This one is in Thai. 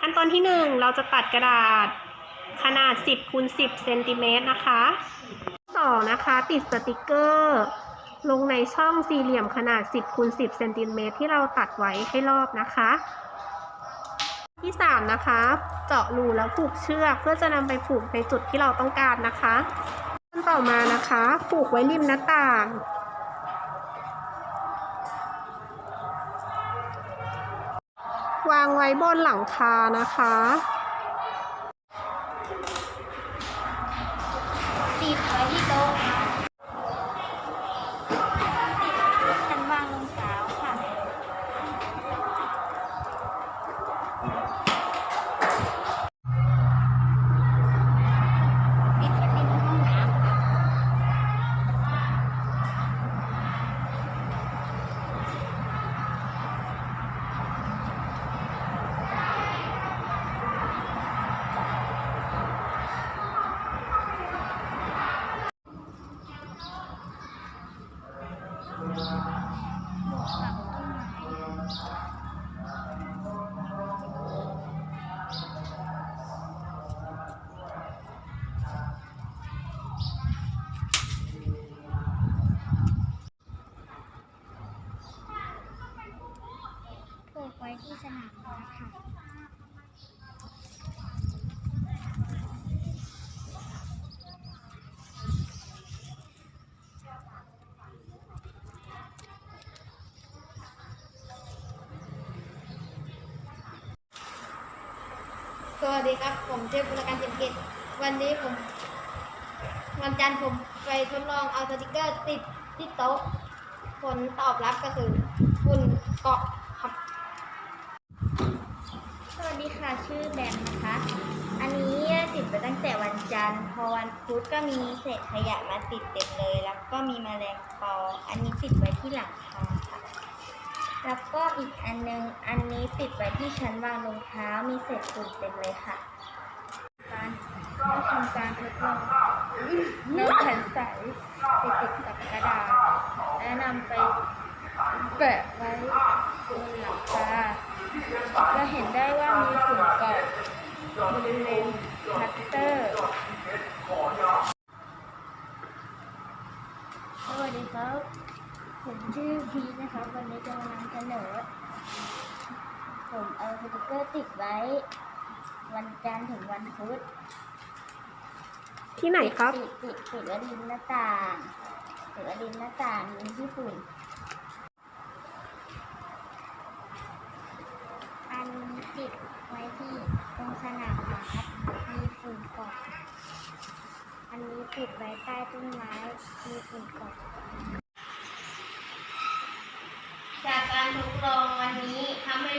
ขั้นตอนที่ 1 เราจะตัดกระดาษขนาด 10คูณ10เซนติเมตรนะคะสองนะคะ ติดสติกเกอร์ ลงในช่องสี่เหลี่ยมขนาด 10คูณ10เซนติเมตรที่เราตัดไว้ให้รอบนะคะ ที่ 3 นะคะ เจาะรูแล้วผูกเชือกเพื่อจะนำไปผูกในจุดที่เราต้องการนะคะ ขั้นต่อมานะคะ ผูกไว้ริมหน้าต่าง วางไว้บนหลังคานะคะ ที่สนามม้าค่ะ สวัสดีครับ ผมเทพบุรการเจมเกตวันนี้ผม วันจันทร์ผมไปทดลองเอาสติกเกอร์ติดที่โต๊ะผลตอบรับก็คือฝุ่นเกาะ ค่ะชื่อแบมนะคะ อันนี้ติดไปตั้งแต่วันจันทร์พอวันพุธก็มีเศษขยะมาติดเต็มเลย แล้วก็มีแมลงปอ อันนี้ติดไว้ที่หลังคาค่ะ แล้วก็อีกอันนึงอันนี้ติดไว้ที่ชั้นวางรองเท้ามีเศษฝุ่นเต็มเลยค่ะการได้ทำการทดลองนำแผ่นใสไปติดกับกระดาษและนำไปแปะไว้บนหลังคา จะเห็นได้ว่ามีฝุ่นเกาะบริเวณคัตเตอร์สวัสดีครับ ผมชื่อพีนะครับ วันนี้จะมานำเสนอ ผมเอาสติกเกอร์ติดไว้ วันจันทร์ถึงวันพุธที่ไหนครับ ติดติดติดไว้ริมหน้าต่างติดไว้ริมหน้าต่างมีที่ฝุ่นนี้ ติดไว้ที่ตรงสนามบาสมีฝุ่นเกาะอันนี้ติดไว้ใต้ต้นไม้มีฝุ่นเกาะจากการทดลองวันนี้ทำให้